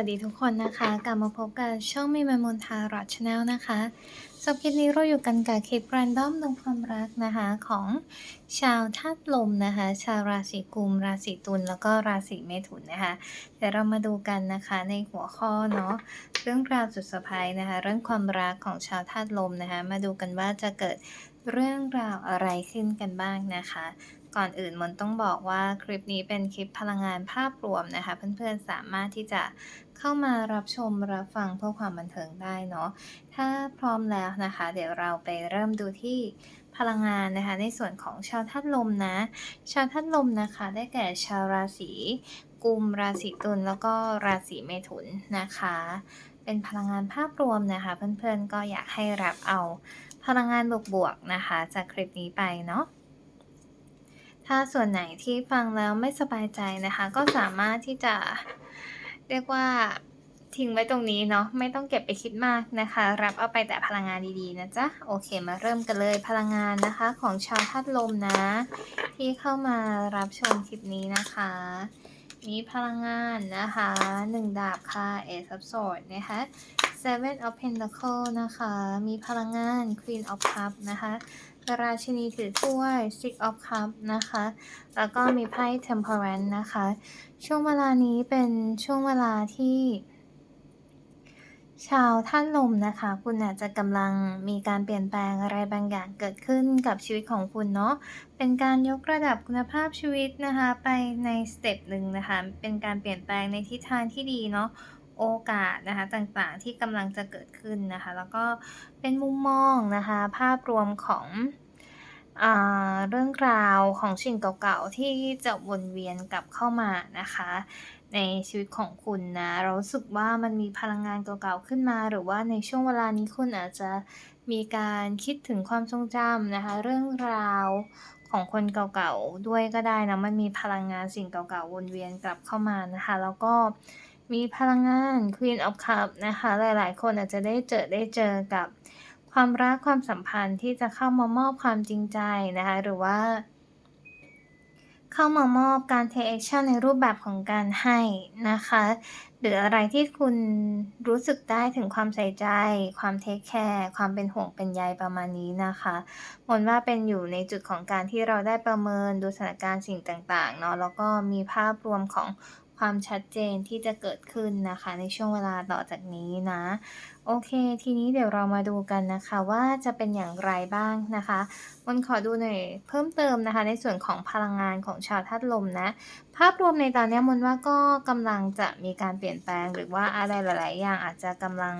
วัสดีทุกคนนะคะ กลับมาพบกับช่องมีมามนทารอดชาแนลนะคะสำหรับคลิปนี้เราอยู่กันกับคลิปแรนดอมดวงความรักนะคะของชาวธาตุลมนะคะ ชาวราศีกุม ราศีตุลแล้วก็ราศีเมถุนนะคะเดี๋ยวเรามาดูกันนะคะในหัวข้อเนาะเรื่องราวสุดเซอร์ไพรส์นะคะ เรื่องความรักของชาวธาตุลมนะคะ มาดูกันว่าจะเกิดเรื่องราวอะไรขึ้นกันบ้างนะคะก่อนอื่นมนต้องบอกว่าคลิปนี้เป็นคลิปพลังงานภาพรวมนะคะ เพื่อนๆสามารถที่จะ เข้ามารับชมรับฟังเพื่อความบันเทิงได้เนาะถ้าพร้อมแล้วนะคะ เดี๋ยวเราไปเริ่มดูที่พลังงานนะคะ ในส่วนของชาวธาตุลมนะ ชาวธาตุลมนะคะ ได้แก่ชาวราศีกุมราศีตุลแล้วก็ราศีเมถุนนะคะ เป็นพลังงานภาพรวมนะคะ เพื่อนๆก็อยากให้รับเอาพลังงานบวกๆนะคะ จากคลิปนี้ไปเนาะถ้าส่วนไหนที่ฟังแล้วไม่สบายใจนะคะ ก็สามารถที่จะ เรียกว่าทิ้งไว้ตรงนี้เนาะไม่ต้องเก็บไปคิดมากนะคะ รับเอาไปแต่พลังงานดีๆนะจ๊ะโอเคมาเริ่มกันเลยพลังงานนะคะ ของชาวธาตุลมนะ ที่เข้ามารับชมคลิปนี้นะคะ มีพลังงานนะคะหนึ่งดาบค่ะ Ace of Swords นะคะ Seven of Pentacles นะคะ มีพลังงาน Queen of Cups นะคะ ราชินีถือถ้วย Six of Cups นะคะ แล้วก็มีไพ่ Temperance นะคะ ช่วงเวลานี้เป็นช่วงเวลาที่ ชาวท่านลมนะคะ คุณอาจจะกำลังมีการเปลี่ยนแปลงอะไรบางอย่างเกิดขึ้นกับชีวิตของคุณเนาะ เป็นการยกระดับคุณภาพชีวิตนะคะ ไปในสเต็ปหนึ่งนะคะ เป็นการเปลี่ยนแปลงในทิศทางที่ดีเนาะ โอกาสนะคะต่างๆที่กำลังจะเกิดขึ้นนะคะ แล้วก็เป็นมุมมองนะคะ ภาพรวมของอ่าเรื่องราวของสิ่งเก่าๆที่จะวนเวียนกลับเข้ามานะคะ ในชีวิตของคุณนะเราสึกว่ามันมีพลังงานเก่าๆขึ้นมา หรือว่าในช่วงเวลานี้คุณอาจจะมีการคิดถึงความทรงจำนะคะ เรื่องราวของคนเก่าๆด้วยก็ได้นะมันมีพลังงานสิ่งเก่าๆวนเวียนกลับเข้ามานะคะ แล้วก็ มีพลังงาน Queen of Cup นะคะ หลายๆ คนอาจจะได้เจอได้เจอกับความรักความสัมพันธ์ที่จะเข้ามามอบความจริงใจนะคะ หรือว่า เข้ามามอบการ take action ในรูปแบบของการให้นะคะ หรืออะไรที่คุณรู้สึกได้ถึงความใส่ใจ ความ take care ความเป็นห่วงเป็นใยประมาณนี้นะคะมนว่าเป็นอยู่ในจุดของการที่เราได้ประเมินดูสถานการณ์สิ่งต่างๆเนาะแล้วก็มีภาพรวมของ ความชัดเจนที่จะเกิดขึ้นนะคะ ในช่วงเวลาต่อจากนี้นะ โอเค ทีนี้เดี๋ยวเรามาดูกันนะคะว่าจะเป็นอย่างไรบ้างนะคะมนขอดูหน่อยเพิ่มเติมนะคะ ในส่วนของพลังงานของชาวธาตุลมนะ ภาพรวมในตอนนี้มนว่าก็กำลังจะมีการเปลี่ยนแปลง หรือว่าอะไรหลาย ๆ อย่างอาจจะกำลัง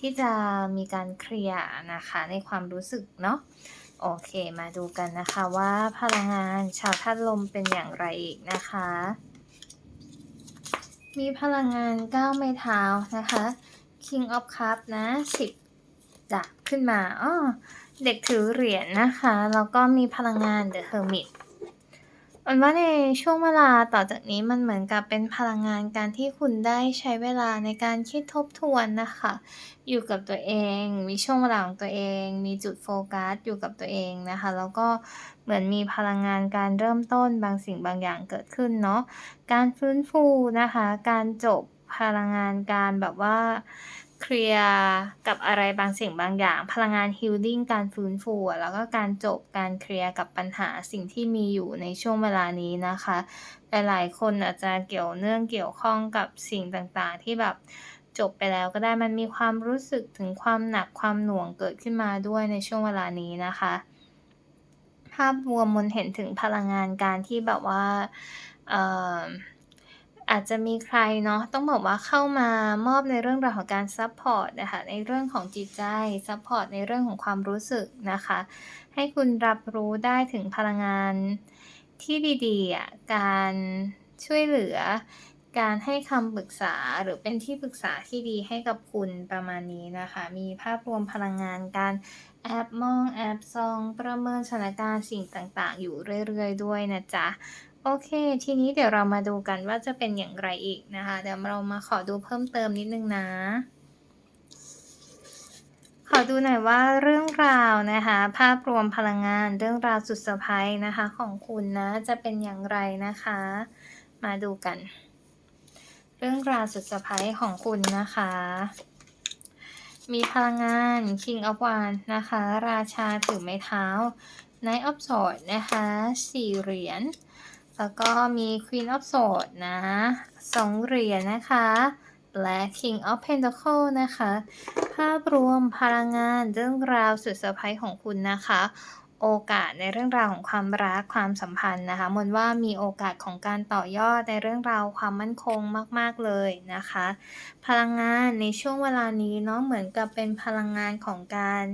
ที่จะมีการเคลียร์นะคะในความรู้สึกเนาะโอเค มาดูกันนะคะว่าพลังงานชาวธาตุลมเป็นอย่างไรอีกนะคะ มีพลังงานก้าวไม้เท้านะคะ King of Cup นะ10จับขึ้นมาอ้อเด็กถือเหรียญนะคะ แล้วก็มีพลังงาน The Hermit มันว่าในช่วงเวลาต่อจากนี้มันเหมือนกับเป็นพลังงานการที่คุณได้ใช้เวลาในการคิดทบทวนนะคะอยู่กับตัวเอง มีช่วงเวลาของตัวเอง มีจุดโฟกัสอยู่กับตัวเองนะคะ แล้วก็เหมือนมีพลังงานการเริ่มต้นบางสิ่งบางอย่างเกิดขึ้นเนาะ การฟื้นฟูนะคะ การจบพลังงานการแบบว่า เคลียร์กับอะไรบางสิ่งบางอย่าง พลังงานฮีลลิ่งการฟื้นฟูแล้วก็การจบการเคลียร์กับปัญหาสิ่งที่มีอยู่ในช่วงเวลานี้นะคะหลายๆคนอาจจะเกี่ยวเนื่องเกี่ยวข้องกับสิ่งต่างๆ ที่แบบจบไปแล้วก็ได้มันมีความรู้สึกถึงความหนักความหน่วงเกิดขึ้นมาด้วยในช่วงเวลานี้นะคะ ภาพรวมมนเห็นถึงพลังงานการที่แบบว่าเอาจจะมีใครเนาะต้องบอกว่าเข้ามามอบในเรื่องราวของการซัปพอร์ตนะคะในเรื่องของจิตใจซัปพอร์ตในเรื่องของความรู้สึกนะคะ ให้คุณรับรู้ได้ถึงพลังงานที่ดีๆการช่วยเหลือ การให้คำปรึกษาหรือเป็นที่ปรึกษาที่ดีให้กับคุณประมาณนี้นะคะ มีภาพรวมพลังงานการแอบมองแอบซองประเมินสถานการณ์สิ่งต่างๆ อยู่เรื่อยๆ ด้วยนะจ๊ะ โอเค ทีนี้เดี๋ยวเรามาดูกันว่าจะเป็นอย่างไรอีกนะคะ เดี๋ยวเรามาขอดูเพิ่มเติมนิดนึงนะ ขอดูหน่อยว่าเรื่องราวนะคะ ภาพรวมพลังงานเรื่องราวสุดเซอร์ไพรส์นะคะ ของคุณนะจะเป็นอย่างไรนะคะ มาดูกัน เรื่องราวสุดเซอร์ไพรส์ของคุณนะคะ มีพลังงาน King of Wands นะคะ ราชาถือไม้เท้า Knight of Swords นะคะสี่เหรียญ แล้วก็มี Queen of Swords นะสองเหรียญนะคะ และ King of Pentacle นะคะ ภาพรวมพลังงานเรื่องราวสุดเซอร์ไพรส์ของคุณนะคะ โอกาสในเรื่องราวของความรักความสัมพันธ์นะคะมนว่ามีโอกาสของการต่อยอดในเรื่องราวความมั่นคงมาก ๆ เลยนะคะ พลังงานในช่วงเวลานี้เนาะเหมือนกับเป็นพลังงานของการ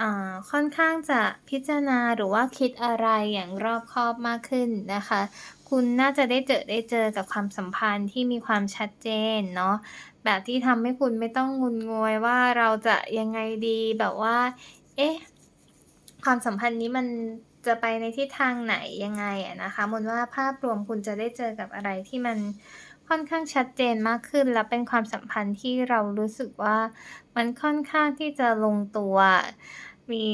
อ่า ค่อนข้างจะพิจารณาหรือว่าคิดอะไรอย่างรอบคอบมากขึ้นนะคะ คุณน่าจะได้เจอได้เจอกับความสัมพันธ์ที่มีความชัดเจนเนาะ แบบที่ทำให้คุณไม่ต้องงุนงวยว่าเราจะยังไงดีแบบว่า เอ๊ะ ความสัมพันธ์นี้มันจะไปในทิศทางไหนยังไงอะนะคะมนว่าภาพรวมคุณจะได้เจอกับอะไรที่มัน ค่อนข้างชัดเจนมากขึ้น และเป็นความสัมพันธ์ที่เรารู้สึกว่ามันค่อนข้างที่จะลงตัว มี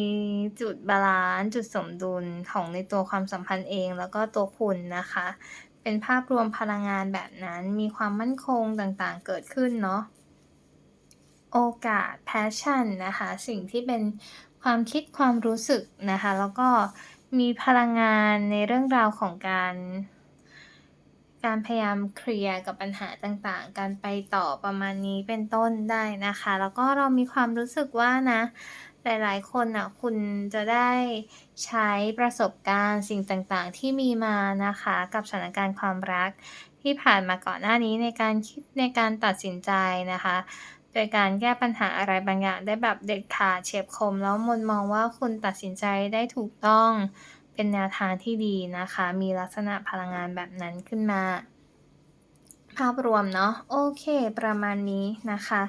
จุดบาลานซ์จุดสมดุลของในตัวความสัมพันธ์เอง แล้วก็ตัวคุณนะคะ เป็นภาพรวมพลังงานแบบนั้นมีความมั่นคงต่างๆเกิดขึ้นเนาะโอกาส passion นะคะ สิ่งที่เป็นความคิดความรู้สึกนะคะ แล้วก็มีพลังงานในเรื่องราวของการ การพยายามเคลียร์กับปัญหาต่างๆ การไปต่อประมาณนี้เป็นต้นได้นะคะ แล้วก็เรามีความรู้สึกว่านะ หลายๆ คนน่ะคุณจะได้ใช้ประสบการณ์สิ่งต่างๆ ที่มีมานะคะ กับสถานการณ์ความรักที่ผ่านมาก่อนหน้านี้ในการคิดในการตัดสินใจนะคะ โดยการแก้ปัญหาอะไรบางอย่างได้แบบเด็ดขาดเฉียบคม แล้วมนมองว่าคุณตัดสินใจได้ถูกต้อง เป็นแนวทางที่ดีนะคะ มีลักษณะพลังงานแบบนั้นขึ้นมา ภาพรวมเนาะโอเค ประมาณนี้นะคะ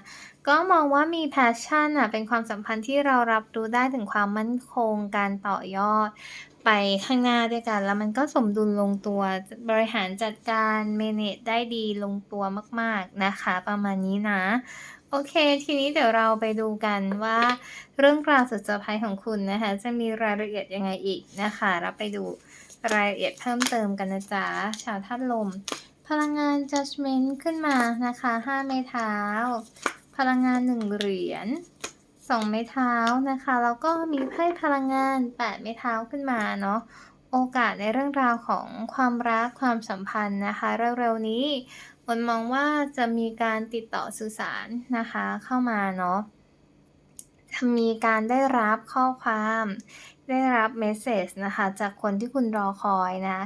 ก็มองว่ามี passion น่ะเป็นความสัมพันธ์ที่เรารับรู้ได้ถึงความมั่นคงการต่อยอดไปข้างหน้าด้วยกัน แล้วมันก็สมดุลลงตัวบริหารจัดการ manage ได้ดีลงตัวมาก ๆนะคะ ประมาณนี้นะ โอเค ทีนี้เดี๋ยวเราไปดูกันว่า เรื่องราวสุดเซอร์ไพรส์ของคุณนะคะ จะมีรายละเอียดยังไงอีกนะคะเราไปดูรายละเอียดเพิ่มเติมกันนะจ๊ะชาวธาตุลม พลังงาน judgment ขึ้นมานะคะ 5 ไม้เท้า พลังงาน 1 เหรียญ2 ไม้เท้านะคะ แล้วก็มีไพ่พลังงาน 8 ไม้เท้าขึ้นมาเนาะโอกาสในเรื่องราวของความรักความสัมพันธ์นะคะ เร็วๆนี้ นมองว่าจะมีการติดต่อสื่อสารนะคะเข้ามาเนาะมีการได้รับข้อความ ได้รับเมสเซจนะคะจากคนที่คุณรอคอยนะ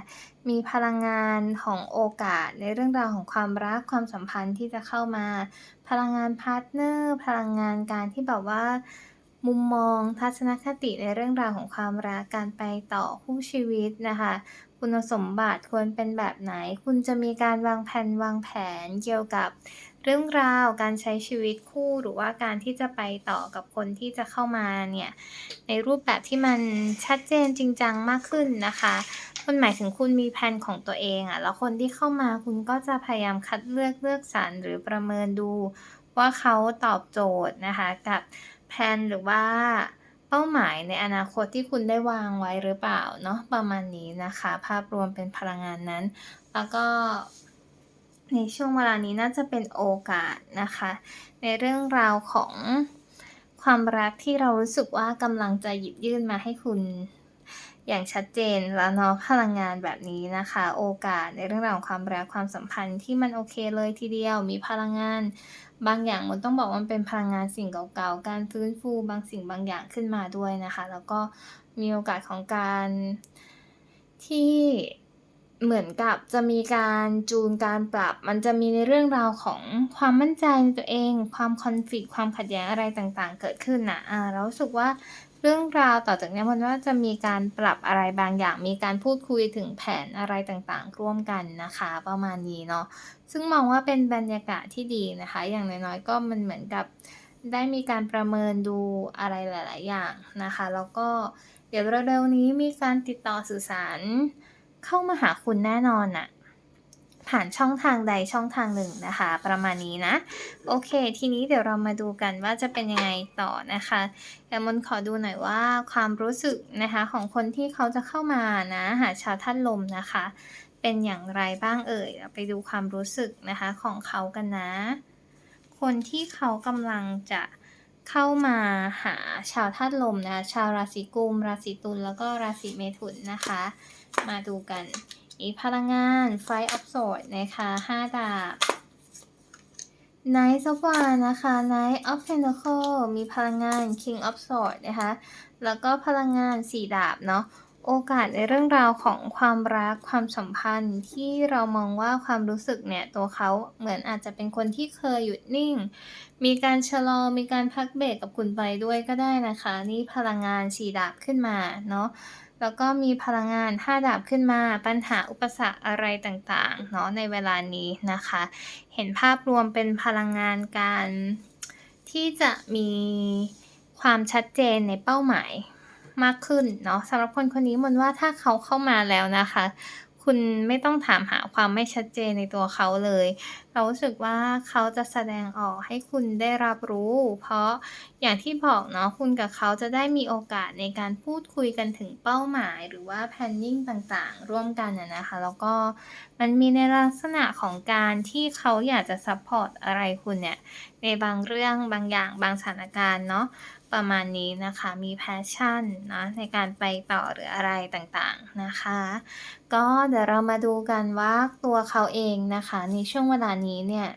มีพลังงานของโอกาสในเรื่องราวของความรักความสัมพันธ์ที่จะเข้ามา พลังงานพาร์ตเนอร์ พลังงานการที่แบบว่า มุมมองทัศนคติในเรื่องราวของความรักการไปต่อคู่ชีวิตนะคะ คุณสมบัติควรเป็นแบบไหน คุณจะมีการวางแผนวางแผนเกี่ยวกับเรื่องราวการใช้ชีวิตคู่หรือว่าการที่จะไปต่อกับคนที่จะเข้ามาเนี่ย ในรูปแบบที่มันชัดเจนจริงจังมากขึ้นนะคะมันหมายถึงคุณมีแพลนของตัวเองอะ แล้วคนที่เข้ามาคุณก็จะพยายามคัดเลือกเลือกสรรหรือประเมินดู ว่าเขาตอบโจทย์นะคะกับ แพลนหรือว่าเป้าหมายในอนาคตที่คุณได้วางไว้หรือเปล่าเนาะประมาณนี้นะคะ ภาพรวมเป็นพลังงานนั้น แล้วก็ในช่วงเวลานี้น่าจะเป็นโอกาสนะคะ ในเรื่องราวของความรักที่เรารู้สึกว่ากำลังจะหยิบยื่นมาให้คุณอย่างชัดเจนแล้วเนาะพลังงานแบบนี้นะคะ โอกาสในเรื่องราวของความรักความสัมพันธ์ที่มันโอเคเลยทีเดียวมีพลังงาน บางอย่างมันต้องบอกว่ามันเป็นพลังงานสิ่งเก่าๆ การฟื้นฟูบางสิ่งบางอย่างขึ้นมาด้วยนะคะ แล้วก็มีโอกาสของการที่เหมือนกับจะมีการจูนการปรับ มันจะมีในเรื่องราวของความมั่นใจในตัวเอง ความคอนฟ lict ความขัดแย้งอะไรต่างๆ เกิดขึ้นน่ะอาเราสึกว่า เรื่องราวต่อจากนี้ยมนว่าจะมีการปรับอะไรบางอย่าง มีการพูดคุยถึงแผนอะไรต่างๆ ร่วมกันนะคะ ประมาณนี้เนาะซึ่งมองว่าเป็นบรรยากาศที่ดีนะคะ อย่างน้อยๆก็มันเหมือนกับได้มีการประเมินดูอะไรหลาย ๆ อย่างนะคะ แล้วก็เดี๋ยวเร็วๆนี้มีการติดต่อสื่อสารเข้ามาหาคุณแน่นอนน่ะ ผ่านช่องทางใดช่องทางหนึ่งนะคะ ประมาณนี้นะ โอเค ทีนี้เดี๋ยวเรามาดูกันว่าจะเป็นยังไงต่อนะคะเดี๋ยวมนขอดูหน่อยว่าความรู้สึกนะคะของคนที่เขาจะเข้ามานะหาชาวธาตุลมนะคะ เป็นอย่างไรบ้างเอ่ยเราไปดูความรู้สึกนะคะของเขากันนะ คนที่เขากำลังจะเข้ามาหาชาวธาตุลมนะ ชาวราศีกุม ราศีตุล แล้วก็ราศีเมถุนนะคะ มาดูกัน อีพลังงาน Five of Swords นะคะห้าดาบ Knight of Wands นะคะ Knight of Pentacles มีพลังงาน King of Swords นะคะ แล้วก็พลังงานสี่ดาบเนาะ โอกาสในเรื่องราวของความรักความสัมพันธ์ที่เรามองว่าความรู้สึกเนี่ย ตัวเขาเหมือนอาจจะเป็นคนที่เคยหยุดนิ่ง มีการชะลอ มีการพักเบรกกับคุณไปด้วยก็ได้นะคะ นี่พลังงานสี่ดาบขึ้นมาเนาะ แล้วก็มีพลังงานห้าดาบขึ้นมาปัญหาอุปสรรคอะไรต่างๆเนาะในเวลานี้นะคะ เห็นภาพรวมเป็นพลังงานการที่จะมีความชัดเจนในเป้าหมายมากขึ้นเนาะสำหรับคนคนนี้มนว่าถ้าเขาเข้ามาแล้วนะคะ คุณไม่ต้องถามหาความไม่ชัดเจนในตัวเขาเลย เรารู้สึกว่าเขาจะแสดงออกให้คุณได้รับรู้ เพราะอย่างที่บอกเนาะคุณกับเขาจะได้มีโอกาสในการพูดคุยกันถึงเป้าหมาย หรือว่า planning ต่างๆ ร่วมกันอะนะคะ แล้วก็มันมีในลักษณะของการที่เขาอยากจะซัพพอร์ตอะไรคุณเนี่ยในบางเรื่องบางอย่างบางสถานการณ์เนาะ ประมาณนี้นะคะ มี passion นะในการไปต่อหรืออะไรต่างๆนะคะ ก็เดี๋ยวเรามาดูกันว่าตัวเขาเองนะคะ ในช่วงเวลานี้เนี่ย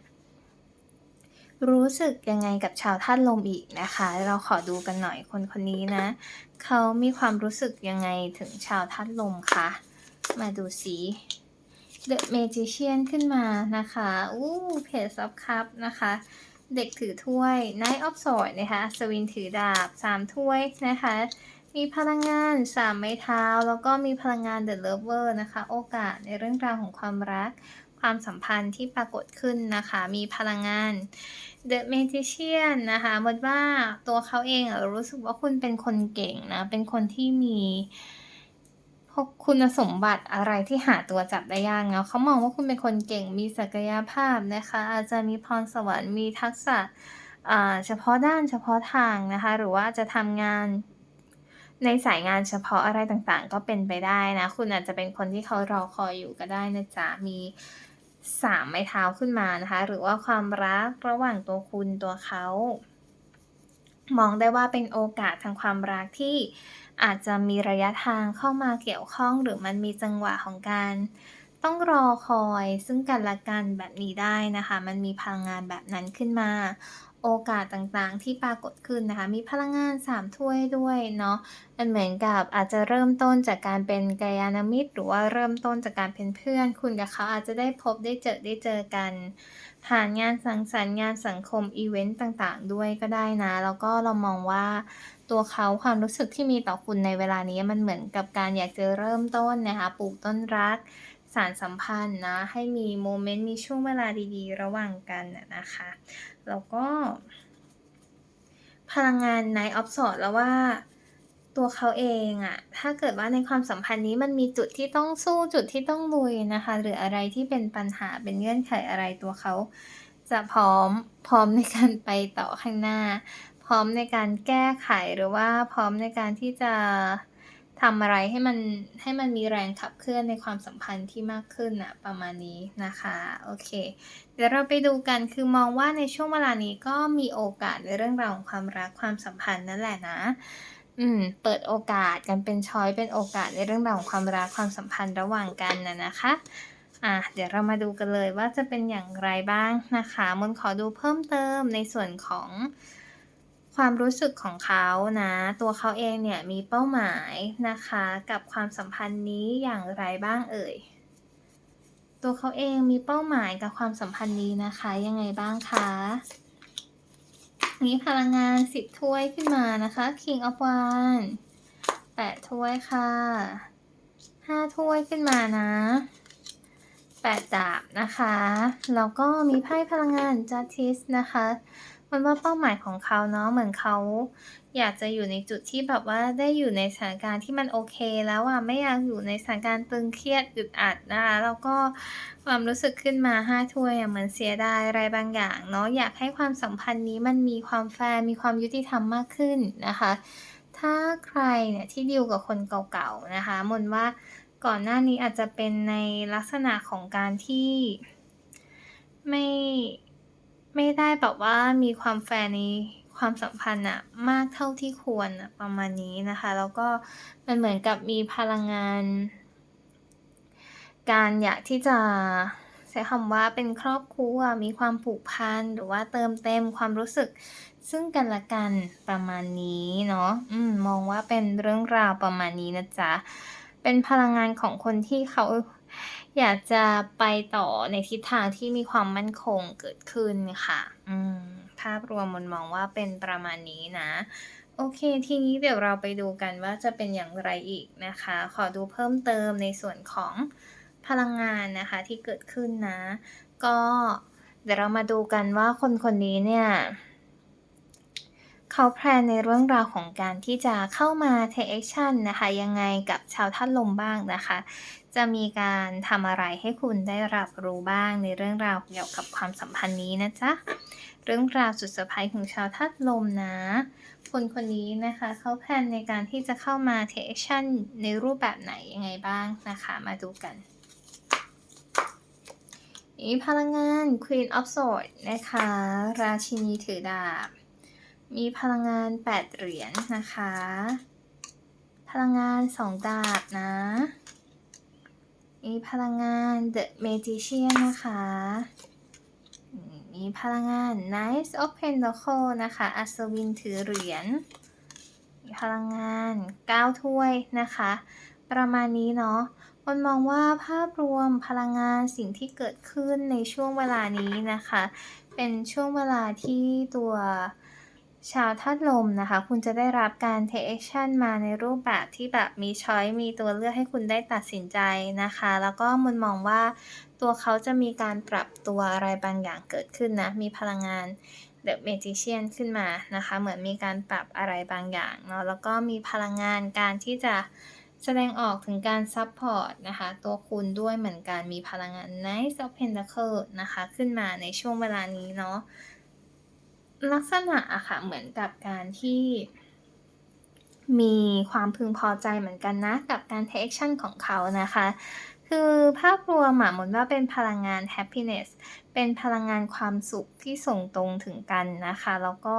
รู้สึกยังไงกับชาวธาตุลมอีกนะคะ เราขอดูกันหน่อยคนคนนี้นะ เขามีความรู้สึกยังไงถึงชาวธาตุลมคะ มาดูสิ The Magician ขึ้นมานะคะ อู้ Page of Cups นะคะ เด็กถือถ้วย Knight of Swords นะคะ สวินถือดาบ 3 ถ้วยนะคะ มีพลังงาน 3 ไม้เท้า แล้วก็มีพลังงาน The Lover นะคะ โอกาสในเรื่องราวของความรัก ความสัมพันธ์ที่ปรากฏขึ้นนะคะ มีพลังงาน The Magician นะคะมดว่าตัวเขาเองอะรู้สึกว่าคุณเป็นคนเก่งนะ เป็นคนที่มี คุณสมบัติอะไรที่หาตัวจับได้ยากเนาะเขามองว่าคุณเป็นคนเก่งมีศักยภาพนะคะ อาจจะมีพรสวรรค์มีทักษะเฉพาะด้านเฉพาะทางนะคะ หรือว่าจะทำงานในสายงานเฉพาะอะไรต่างๆ ก็เป็นไปได้นะ คุณอาจจะเป็นคนที่เขารอคอยอยู่ก็ได้นะจ๊ะมี3ไม้เท้าขึ้นมานะคะ หรือว่าความรักระหว่างตัวคุณตัวเขา มองได้ว่าเป็นโอกาสทางความรักที่ อาจจะมีระยะทางเข้ามาเกี่ยวข้อง หรือมันมีจังหวะของการ ต้องรอคอยซึ่งกันและกันแบบนี้ได้นะคะ มันมีพลังงานแบบนั้นขึ้นมา โอกาสต่างๆที่ปรากฏขึ้นนะคะ มีพลังงาน3ถ้วยด้วยเนาะมันเหมือนกับอาจจะเริ่มต้นจากการเป็นกัลยาณมิตร หรือว่าเริ่มต้นจากการเป็นเพื่อน คุณกับเขาอาจจะได้พบได้เจอได้เจอกัน ผ่านงานสังสรรค์งานสังคมอีเวนต์ต่างๆ ด้วยก็ได้นะ แล้วก็เรามองว่า ตัวเขาความรู้สึกที่มีต่อคุณในเวลานี้มันเหมือนกับการอยากจะเริ่มต้นนะคะปลูกต้นรัก สารสัมพันธ์นะ ให้มีโมเมนต์มีช่วงเวลาดีๆ ระหว่างกันนะคะ แล้วก็ พลังงาน Knight of Swords แล้วว่าตัวเขาเองอะถ้าเกิดว่าในความสัมพันธ์นี้มันมีจุดที่ต้องสู้จุดที่ต้องลุยนะคะ หรืออะไรที่เป็นปัญหาเป็นเงื่อนไขอะไรตัวเขาจะพร้อมพร้อมในการไปต่อข้างหน้า พร้อมในการแก้ไขหรือว่าพร้อมในการที่จะทำอะไรให้มันให้มันมีแรงขับเคลื่อนในความสัมพันธ์ที่มากขึ้นนะประมาณนี้นะคะโอเค เดี๋ยวเราไปดูกันคือมองว่าในช่วงเวลานี้ก็มีโอกาสในเรื่องราวของความรักความสัมพันธ์นั่นแหละนะ อืมเปิดโอกาสกันเป็นช้อยเป็นโอกาสในเรื่องราวของความรักความสัมพันธ์ระหว่างกันน่ะนะคะอะเดี๋ยวเรามาดูกันเลยว่าจะเป็นอย่างไรบ้างนะคะมนต์ขอดูเพิ่มเติมในส่วนของ ความรู้สึกของเขานะ ตัวเขาเองเนี่ยมีเป้าหมายนะคะ กับความสัมพันธ์นี้อย่างไรบ้างเอ่ย ตัวเขาเองมีเป้าหมายกับความสัมพันธ์นี้นะคะ ยังไงบ้างคะมีพลังงาน10ถ้วยขึ้นมานะคะ King of Wands 8ถ้วยค่ะ5ถ้วยขึ้นมานะ8ดาบนะคะ แล้วก็มีไพ่พลังงาน Justice นะคะ มันว่าเป้าหมายของเขาเนาะเหมือนเขาอยากจะอยู่ในจุดที่แบบว่าได้อยู่ในสถานการณ์ที่มันโอเคแล้วอะไม่อยากอยู่ในสถานการณ์ตึงเครียดอึดอัดนะคะแล้วก็ความรู้สึกขึ้นมาห้าถ้วยอะเหมือนเสียดายอะไรบางอย่างเนาะอยากให้ความสัมพันธ์นี้มันมีความแฟร์มีความยุติธรรมมากขึ้นนะคะ ถ้าใครเนี่ยที่ดีลกับคนเก่าๆนะคะมนว่าก่อนหน้านี้อาจจะเป็นในลักษณะของการที่ไม่ ไม่ได้แบบว่ามีความแฟร์ในความสัมพันธ์น่ะมากเท่าที่ควรน่ะประมาณนี้นะคะ แล้วก็มันเหมือนกับมีพลังงาน การอยากที่จะใช้คำว่าเป็นครอบครัวมีความผูกพันหรือว่าเติมเต็มความรู้สึกซึ่งกันและกันประมาณนี้เนาะอืมมองว่าเป็นเรื่องราวประมาณนี้นะจ๊ะเป็นพลังงานของคนที่เขา อยากจะไปต่อในทิศทางที่มีความมั่นคงเกิดขึ้นค่ะ อืม ภาพรวมมนมองว่าเป็นประมาณนี้นะ โอเค ทีนี้เดี๋ยวเราไปดูกันว่าจะเป็นอย่างไรอีกนะคะ ขอดูเพิ่มเติมในส่วนของพลังงานนะคะที่เกิดขึ้นนะ ก็เดี๋ยวเรามาดูกันว่าคนคนนี้เนี่ยเขาแพลนในเรื่องราวของการที่จะเข้ามา take action นะคะ ยังไงกับชาวธาตุลมบ้างนะคะ จะมีการทำอะไรให้คุณได้รับรู้บ้างในเรื่องราวเกี่ยวกับความสัมพันธ์นี้นะจ๊ะ เรื่องราวสุดเซอร์ไพรส์ของชาวธาตุลมนะ คนคนนี้นะคะเขาแพลนในการที่จะเข้ามา take action ในรูปแบบไหนยังไงบ้างนะคะ มาดูกันมีพลังงาน Queen of Swords นะคะ ราชินีถือดาบ มีพลังงาน 8 เหรียญนะคะ พลังงาน 2 ดาบนะ มีพลังงาน The Magician นะคะ มีพลังงาน Knight of Pentacles นะคะ อัศวินถือเหรียญ มีพลังงาน 9 ถ้วยนะคะ ประมาณนี้เนาะมันมองว่าภาพรวมพลังงานสิ่งที่เกิดขึ้นในช่วงเวลานี้นะคะ เป็นช่วงเวลาที่ตัว ชาวธาตุลมนะคะ คุณจะได้รับการ take action มาในรูปแบบที่แบบมีช้อยมีตัวเลือกให้คุณได้ตัดสินใจนะคะ แล้วก็มันมองว่าตัวเขาจะมีการปรับตัวอะไรบางอย่างเกิดขึ้นนะ มีพลังงาน The Magician ขึ้นมานะคะ เหมือนมีการปรับอะไรบางอย่างเนาะ แล้วก็มีพลังงานการที่จะแสดงออกถึงการซัพพอร์ตนะคะ ตัวคุณด้วยเหมือนกันมีพลังงาน Knight of Pentacles นะคะ ขึ้นมาในช่วงเวลานี้เนาะ ลักษณะอะค่ะเหมือนกับการที่มีความพึงพอใจเหมือนกันนะ กับการ take action ของเขานะคะ คือภาพรวมอะเหมือนว่าเป็นพลังงาน happiness เป็นพลังงานความสุขที่ส่งตรงถึงกันนะคะ แล้วก็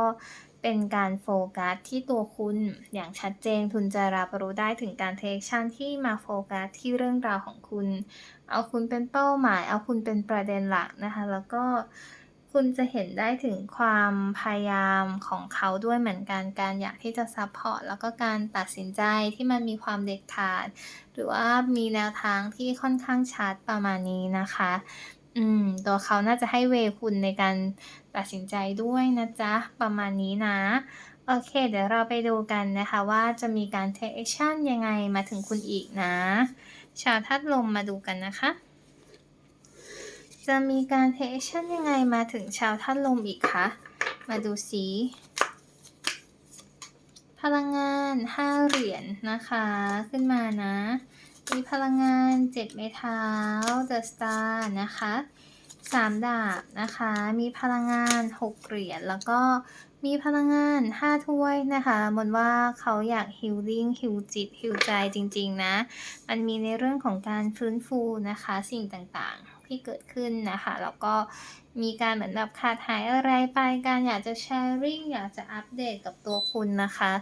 เป็นการโฟกัสที่ตัวคุณอย่างชัดเจนคุณจะรับรู้ได้ถึงการ take action ที่มาโฟกัสที่เรื่องราวของคุณ เอาคุณเป็นเป้าหมาย เอาคุณเป็นประเด็นหลักนะคะ แล้วก็ คุณจะเห็นได้ถึงความพยายามของเขาด้วยเหมือนกันการอยากที่จะซัพพอร์ตแล้วก็การตัดสินใจที่มันมีความเด็ดขาด หรือว่ามีแนวทางที่ค่อนข้างชัดประมาณนี้นะคะ อืม ตัวเขาน่าจะให้เวคุณในการตัดสินใจด้วยนะจ๊ะ ประมาณนี้นะโอเค เดี๋ยวเราไปดูกันนะคะว่าจะมีการ take action ยังไงมาถึงคุณอีกนะ ชาวธาตุลมมาดูกันนะคะ จะมีการ take action ยังไงมาถึงชาวธาตุลมอีกคะ มาดูสิพลังงาน5เหรียญนะคะขึ้นมานะ มีพลังงาน7ไม้เท้า The Star นะคะ3ดาบนะคะ มีพลังงาน6เหรียญแล้วก็มีพลังงาน5ถ้วยนะคะมนว่าเขาอยาก healing ฮิวจิตฮิวใจจริงๆนะ มันมีในเรื่องของการฟื้นฟูนะคะสิ่งต่างๆ ที่เกิดขึ้นนะคะ แล้วก็มีการเหมือนแบบขาดหายอะไรไปการอยากจะแชร์ริ่งอยากจะอัปเดตกับตัวคุณนะคะ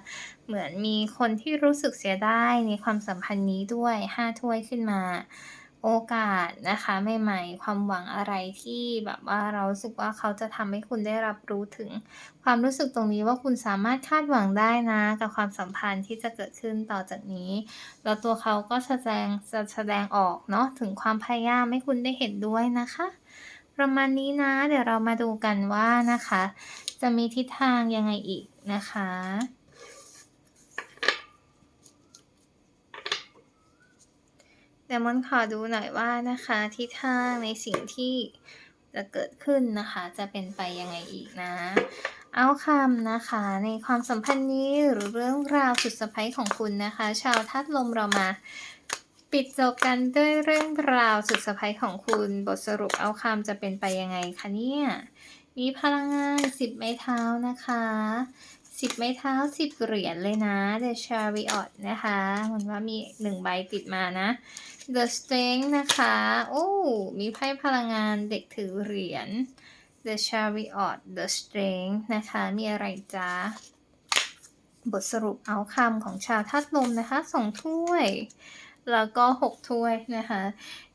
เหมือนมีคนที่รู้สึกเสียดายในความสัมพันธ์นี้ด้วย 5 ถ้วยขึ้นมา โอกาสนะคะใหม่ๆ ความหวังอะไรที่แบบว่าเรารู้สึกว่าเขาจะทำให้คุณได้รับรู้ถึง ความรู้สึกตรงนี้ว่าคุณสามารถคาดหวังได้นะ กับความสัมพันธ์ที่จะเกิดขึ้นต่อจากนี้ แล้วตัวเขาก็แสดงจะแสดงออกเนาะถึงความพยายามให้คุณได้เห็นด้วยนะคะ ประมาณนี้นะ เดี๋ยวเรามาดูกันว่านะคะ จะมีทิศทางยังไงอีกนะคะ เดี๋ยวมนขอดูหน่อยว่านะคะทิศทางในสิ่งที่จะเกิดขึ้นนะคะ จะเป็นไปยังไงอีกนะเอาคำนะคะ ในความสัมพันธ์นี้หรือเรื่องราวสุดเซอร์ไพรส์ของคุณนะคะ ชาวธาตุลมเรามาปิดจบกันด้วยเรื่องราวสุดเซอร์ไพรส์ของคุณ บทสรุปเอาคำจะเป็นไปยังไงคะเนี่ยมีพลังงาน10ไม้เท้านะคะ สิบไม้เท้าสิบเหรียญเลยนะ The Chariot นะคะมันว่ามีหนึ่งใบติดมานะ The Strength นะคะ โอ้ มีไพ่พลังงานเด็กถือเหรียญ The Chariot The Strength นะคะ มีอะไรจ้าบทสรุปเอาคำของชาวทัดลมนะคะสองถ้วย แล้วก็ 6 ถ้วยนะคะ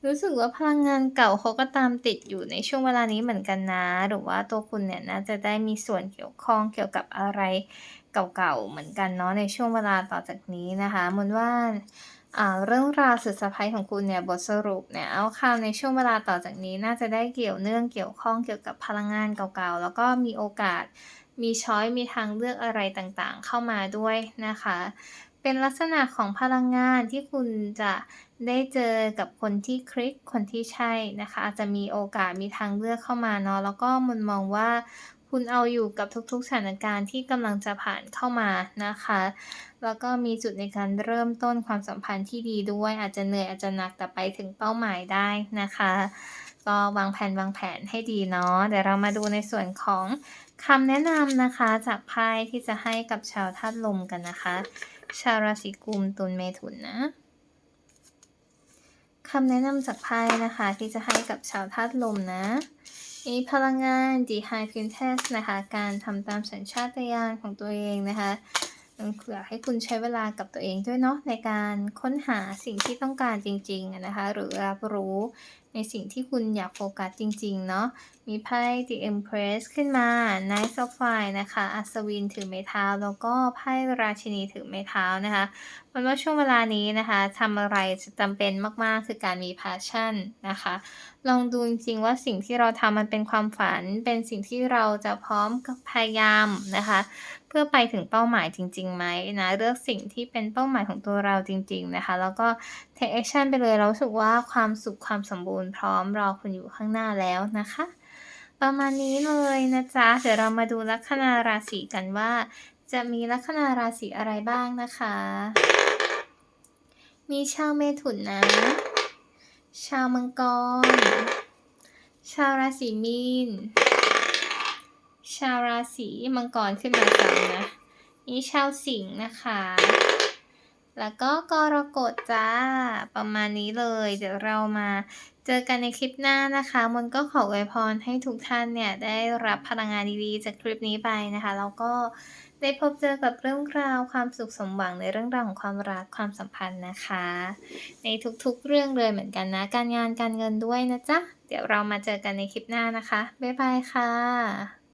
รู้สึกว่าพลังงานเก่าเขาก็ตามติดอยู่ในช่วงเวลานี้เหมือนกันนะ หรือว่าตัวคุณเนี่ยน่าจะได้มีส่วนเกี่ยวข้องเกี่ยวกับอะไรเก่าๆเหมือนกันเนาะในช่วงเวลาต่อจากนี้นะคะมนว่าเรื่องราวสุดเซอร์ไพรส์ของคุณเนี่ยบทสรุปเนี่ยเอาข่าวในช่วงเวลาต่อจากนี้น่าจะได้เกี่ยวเนื่องเกี่ยวข้องเกี่ยวกับพลังงานเก่าๆ แล้วก็มีโอกาสมีช้อยมีทางเลือกอะไรต่างๆ เข้ามาด้วยนะคะ เป็นลักษณะของพลังงานที่คุณจะได้เจอกับคนที่คลิกคนที่ใช่นะคะ อาจจะมีโอกาสมีทางเลือกเข้ามาเนาะแล้วก็มุนมองว่า คุณเอาอยู่กับทุกๆสถานการณ์ที่กำลังจะผ่านเข้ามานะคะ แล้วก็มีจุดในการเริ่มต้นความสัมพันธ์ที่ดีด้วย อาจจะเหนื่อยอาจจะหนักแต่ไปถึงเป้าหมายได้นะคะ ก็วางแผนวางแผนให้ดีเนาะเดี๋ยวเรามาดูในส่วนของคำแนะนำนะคะ จากไพ่ที่จะให้กับชาวธาตุลมกันนะคะ ชาวราศีกุมตุลเมถุนนะคำแนะนำจากไพ่นะคะ ที่จะให้กับชาวธาตุลมนะมีพลังงาน d High Princess นะคะ การทำตามสัญชาตญาณของตัวเองนะคะ อยากให้คุณใช้เวลากับตัวเองด้วยเนาะในการค้นหาสิ่งที่ต้องการจริงๆนะคะ หรือรับรู้ในสิ่งที่คุณอยากโฟกัสจริง ๆ เนาะมีไพ่ The Empress ขึ้นมา Knight of Fire นะคะ อัศวินถือไม้เท้า แล้วก็ไพ่ราชินีถือไม้เท้านะคะมันว่าช่วงเวลานี้นะคะทำอะไรจำเป็นมากๆ คือการมี passion นะคะ ลองดูจริงๆว่าสิ่งที่เราทำมันเป็นความฝัน เป็นสิ่งที่เราจะพร้อมพยายามนะคะ พื่อไปถึงเป้าหมายจริงๆไหมนะ เลือกสิ่งที่เป็นเป้าหมายของตัวเราจริง ๆ นะคะ แล้วก็ take action ไปเลยเราสึกว่าความสุขความสมบูรณ์พร้อมรอคุณอยู่ข้างหน้าแล้วนะคะ ประมาณนี้เลยนะจ๊ะ เดี๋ยวเรามาดูลัคนาราศีกันว่า จะมีลัคนาราศีอะไรบ้างนะคะ มีชาวเมถุนนะ ชาวมังกร ชาวราศีมีน ชาวราศีมังกรขึ้นมาซ้ำนะนี่ชาวสิงห์นะคะ แล้วก็กรกฎจ้า ประมาณนี้เลย เดี๋ยวเรามาเจอกันในคลิปหน้านะคะ มนก็ขออวยพรให้ทุกท่านเนี่ย ได้รับพลังงานดีๆจากคลิปนี้ไปนะคะ แล้วก็ได้พบเจอกับเรื่องราวความสุขสมหวังในเรื่องราวของความรักความสัมพันธ์นะคะ ในทุกๆเรื่องเลยเหมือนกันนะ การงานการเงินด้วยนะจ๊ะ เดี๋ยวเรามาเจอกันในคลิปหน้านะคะ บ๊ายบายค่ะ